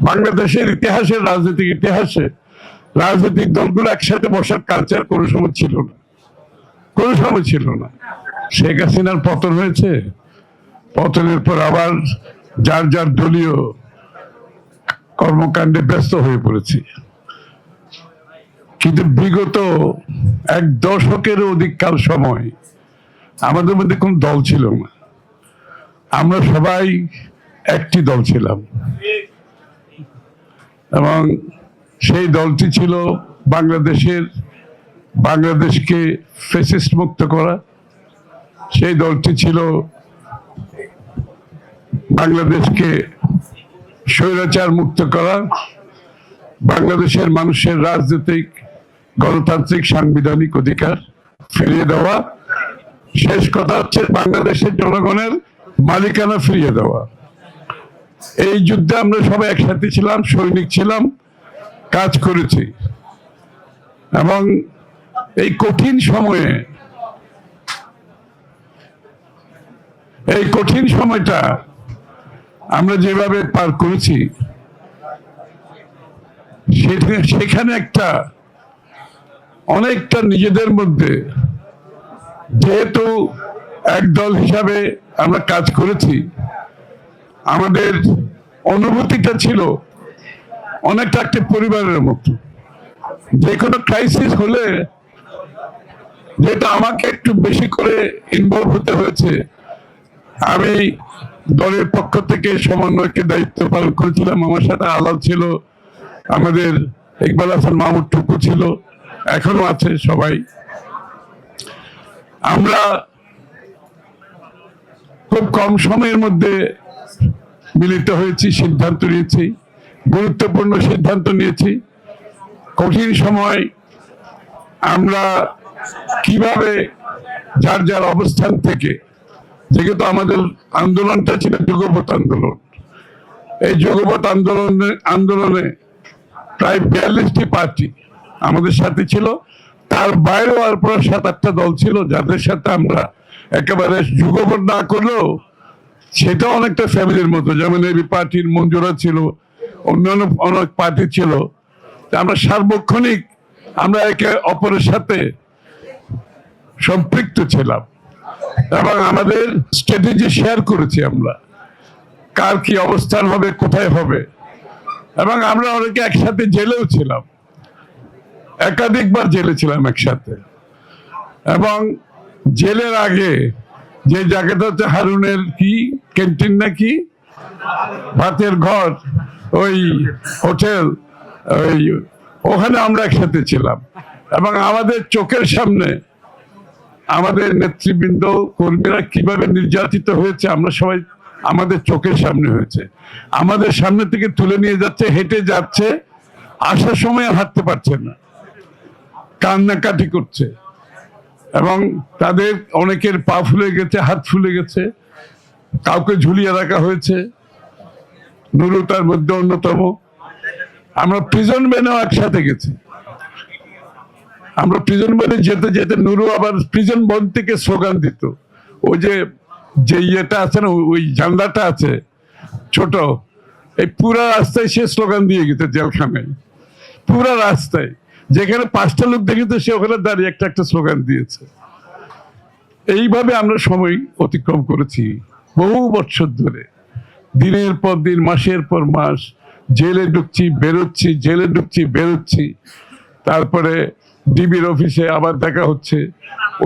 বাংলাদেশের ইতিহাসের রাজনৈতিক ইতিহাসে রাজনৈতিক দলগুলো একসাথে বসার কালচার কোনো সময় ছিল না। কোনো সময় ছিল না। শেখ হাসিনার পতন হয়েছে। পতনের পর আবার যার যার দলীয় কর্মকাণ্ডে ব্যস্ত হয়ে পড়েছি। কিন্তু বিগত এক দশকের অধিক কাল সময় আমাদের মধ্যে কোন দল ছিল না। আমরা সবাই একটি দল ছিলাম। এবং সেই দলটি ছিল বাংলাদেশের, বাংলাদেশকে ফেসিস্ট মুক্ত করা। সেই দলটি ছিল বাংলাদেশকে স্বৈরাচার মুক্ত করা। বাংলাদেশের মানুষের রাজনৈতিক, গণতান্ত্রিক, সাংবিধানিক অধিকার ফিরিয়ে দেওয়া। শেষ কথা হচ্ছে বাংলাদেশের জনগণের মালিকানা ফিরিয়ে দেওয়া। এই যুদ্ধে আমরা সবাই একসাথে ছিলাম, সৈনিক ছিলাম, কাজ করেছি। এবং এই কঠিন সময়ে, এই কঠিন সময়টা আমরা যেভাবে পার করেছি, সেখানে একটা অনেকটা নিজেদের মধ্যে যেহেতু একদল হিসাবে আমরা কাজ করেছি আমাদের অনুভূতিটা ছিল অনেকটা একটা পরিবারের মতো। যে কোনো ক্রাইসিস হলে যেটা আমাকে একটু বেশি করে ইনভলভ হতে হয়েছে, আমি দলের পক্ষ থেকে সমন্বয়কে দায়িত্ব পালন করেছিলাম। আমার সাথে আলাল ছিল, আমাদের ইকবাল হাসান মাহমুদ টুকু ছিল, এখনও আছে সবাই। আমরা খুব কম সময়ের মধ্যে মিলিত হয়েছি, সিদ্ধান্ত নিয়েছি, গুরুত্বপূর্ণ সিদ্ধান্ত নিয়েছি। কঠিন সময় আমরা কীভাবে যার যার অবস্থান থেকে, যেহেতু আমাদের আন্দোলনটা ছিল যুগপথ আন্দোলন, এই যুগপথ আন্দোলনে আন্দোলনে প্রায় বিয়াল্লিশটি পার্টি আমাদের সাথে ছিল। তার বাইরেও আর প্রায় সাত আটটা দল ছিল, যাদের সাথে আমরা একেবারে যুগপথ না করলেও সেটা অনেকটা ফ্যামিলির মতো। যেমন এবি পার্টির মঞ্জুরা ছিল, অন্যান্য অনেক পার্টি ছিল। আমরা সার্বক্ষণিক আমরা একে অপরের সাথে সম্পৃক্ত ছিলাম এবং আমাদের স্ট্র্যাটেজি শেয়ার করেছি আমরা। কার কি অবস্থান হবে, কোথায় হবে? এবং আমরা অনেকে একসাথে জেলেও ছিলাম। একাধিকবার জেলে ছিলাম একসাথে। এবং জেলের আগে যে জায়গাটা হচ্ছে হারুনের কি, ক্যান্টিন নাকি? ভাতের ঘর, ওই হোটেল, ওই ওখানে আমরা একসাথে ছিলাম। এবং আমাদের চোখের সামনে আমাদের নেতৃবৃন্দ, কর্মীরা কীভাবে নির্যাতিত হয়েছে, আমরা সবাই আমাদের চোখের সামনে হয়েছে। আমাদের সামনে থেকে তুলে নিয়ে যাচ্ছে, হেঁটে যাচ্ছে, আসার সময় হাঁটতে পারছে না। কান্নাকাটি করছে। এবং তাদের অনেকের পা ফুলে গেছে, হাত ফুলে গেছে, কাউকে ঝুলিয়ে রাখা হয়েছে। নুরু তার মধ্যে অন্যতম। আমরা প্রিজন ম্যানেও একসাথে গেছি। আমরা প্রিজন ম্যানে যেতে যেতে নুরু আবার প্রিজন বন থেকে স্লোগান দিত। ওই যে যে ইয়েটা আছে না, ওই জানলাটা আছে, ছোট, এই পুরা রাস্তায় সে স্লোগান দিয়ে গেছে জেলখানায়। পুরা রাস্তায়। যেখানে পাঁচটা লোক দেখেছে, সে ওখানে দাঁড়িয়ে একটা একটা স্লোগান দিয়েছে। এইভাবে আমরা সময় অতিক্রম করেছি বহু বছর ধরে। দিনের পর দিন, মাসের পর মাস, জেলে ঢুকছি, বেরোচ্ছি, জেলে ঢুকছি, বেরোচ্ছি। তারপরে ডিবির অফিসে আবার দেখা হচ্ছে,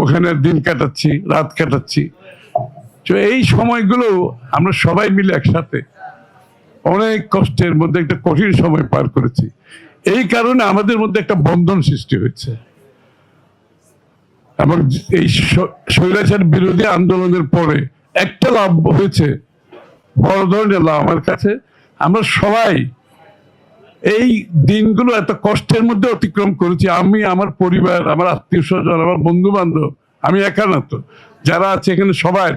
ওখানে দিন কাটাচ্ছি, রাত কাটাচ্ছি। তো এই সময়গুলো আমরা সবাই মিলে একসাথে অনেক কষ্টের মধ্যে একটা কঠিন সময় পার করেছি। এই কারণে আমাদের মধ্যে একটা বন্ধন সৃষ্টি হয়েছে। এবং এই স্বৈরাচার বিরোধী আন্দোলনের পরে একটা লাভ হয়েছে, বড় ধরনের লাভ আমার কাছে। আমরা সবাই এই দিনগুলো এত কষ্টের মধ্যে অতিক্রম করেছি। আমি, আমার পরিবার, আমার আত্মীয় স্বজন, আমার বন্ধু বান্ধব আমি একা না তো, যারা আছে এখানে সবাই।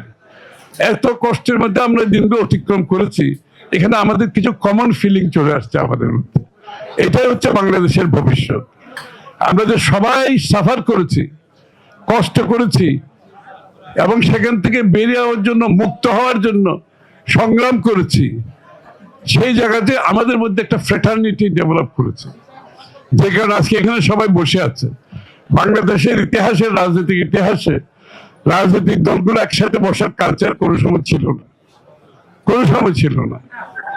এত কষ্টের মধ্যে আমরা দিনগুলো অতিক্রম করেছি। এখানে আমাদের কিছু কমন ফিলিং চলে আসছে আমাদের মধ্যে। এটাই হচ্ছে বাংলাদেশের ভবিষ্যৎ। আমরা যে সবাই সাফার করেছি, কষ্ট করেছি, এবং সেখান থেকে বেরিয়ে যাওয়ার জন্য, মুক্ত হওয়ার জন্য সংগ্রাম করেছি, সেই জায়গাতে আমাদের মধ্যে একটা ফ্রেটার্নিটি ডেভেলপ করেছে, যে কারণে আজকে এখানে সবাই বসে আছে। বাংলাদেশের ইতিহাসের রাজনৈতিক ইতিহাসে রাজনৈতিক দলগুলো একসাথে বসার কালচার কোনো সময় ছিল না। কোনো সময় ছিল না।